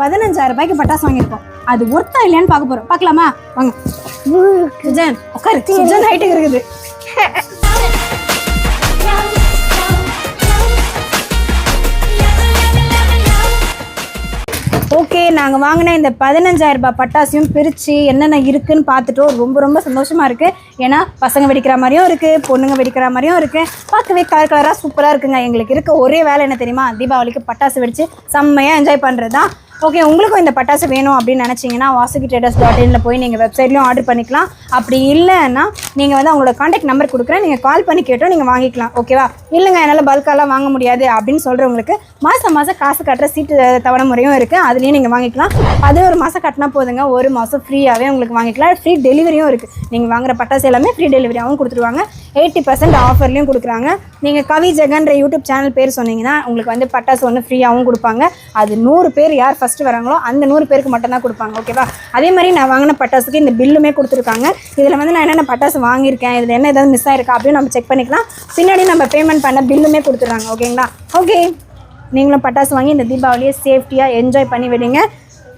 பதினஞ்சாயிரம் ரூபாய்க்கு பட்டாசு வாங்கியிருக்கோம். அது ஒர்த்தா இல்லையான்னு பார்க்க போறோம். பார்க்கலாமா? வாங்க. சுஜன் உட்காரு. சுஜன் ஹைட்டுக்கு இருக்குது. ஓகே நாங்கள் வாங்கின இந்த பதினஞ்சாயிரம் ரூபாய் பட்டாசையும் பிரித்து என்னென்ன இருக்குன்னு பார்த்துட்டோம். ரொம்ப ரொம்ப சந்தோஷமா இருக்கு. ஏன்னா பசங்க வெடிக்கிற மாதிரியும் இருக்கு பொண்ணுங்க வெடிக்கிற மாதிரியும் இருக்கு. பார்க்கவே கலர் கலராக சூப்பராக இருக்குங்க. எங்களுக்கு இருக்க ஒரே வேலை என்ன தெரியுமா? தீபாவளிக்கு பட்டாசு வெடிச்சு செம்மையாக என்ஜாய் பண்ணுறது தான் ஓகே உங்களுக்கும் இந்த பட்டாசு வேணும் அப்படின்னு நினச்சிங்கன்னா வாசுகி ட்ரேடர்ஸ் டாட் இனில் போய் நீங்கள் வெப்சைட்லையும் ஆர்டர் பண்ணிக்கலாம். அப்படி இல்லைன்னா நீங்கள் வந்து அவங்களோட காண்டாக்ட் நம்பர் கொடுக்குறேன். நீங்கள் கால் பண்ணி கேட்டோம் நீங்கள் வாங்கிக்கலாம். ஓகேவா இல்லைங்க என்னால் பல்காலாம் வாங்க முடியாது அப்படின்னு சொல்கிறவங்களுக்கு மாதம் மாதம் காசு கட்டுற சீட்டு தவணை முறையும் இருக்குது அதுலேயும் நீங்கள் வாங்கிக்கலாம். அது ஒரு மாதம் கட்டினா போதுங்க. ஒரு மாதம் ஃப்ரீயாகவே உங்களுக்கு வாங்கிக்கலாம். ஃப்ரீ டெலிவரியும் இருக்குது நீங்கள் வாங்குற பட்டாசு எல்லாமே ஃப்ரீ டெலிவரியாகவும் கொடுத்துருவாங்க. எயிட்டி பர்சன்ட் ஆஃபர்லையும் கொடுக்குறாங்க. நீங்கள் கவி ஜெகன்ற யூடியூப் சேனல் பேர் சொன்னீங்கன்னா உங்களுக்கு வந்து பட்டாசு ஒன்று ஃப்ரீயாகவும் கொடுப்பாங்க. அது நூறு பேர் யார் ஃபஸ்ட்டு வராங்களோ அந்த நூறு பேருக்கு மட்டும்தான் கொடுப்பாங்க ஓகேவா அதே மாதிரி நான் வாங்கின பட்டாசுக்கு இந்த பில்லுமே கொடுத்துருக்காங்க. இதில் வந்து நான் என்னென்ன பட்டாசு வாங்கியிருக்கேன் இதில் என்ன ஏதாவது மிஸ் ஆயிருக்கா அப்படின்னு நம்ம செக் பண்ணிக்கலாம். பின்னாடி நம்ம பேமெண்ட் பண்ண பில்லுமே கொடுத்துட்றாங்க ஓகேங்களா ஓகே நீங்களும் பட்டாசு வாங்கி இந்த தீபாவளியை சேஃப்டியாக என்ஜாய் பண்ணி விடுங்க.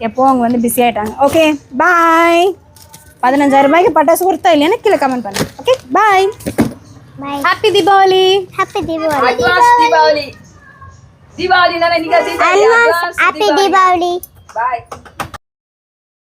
எப்போவும் அவங்க வந்து பிஸி ஆகிட்டாங்க ஓகே பாய் பதினஞ்சாயிரம் ரூபாய்க்கு பட்டாசு கொடுத்தா இல்லைன்னு கீழே கமெண்ட் பண்ணுங்க okay bye Bye. Happy Diwali! Happy Diwali! Advance Diwali! Diwali na nahiga dito. Advance Happy Diwali! Bye!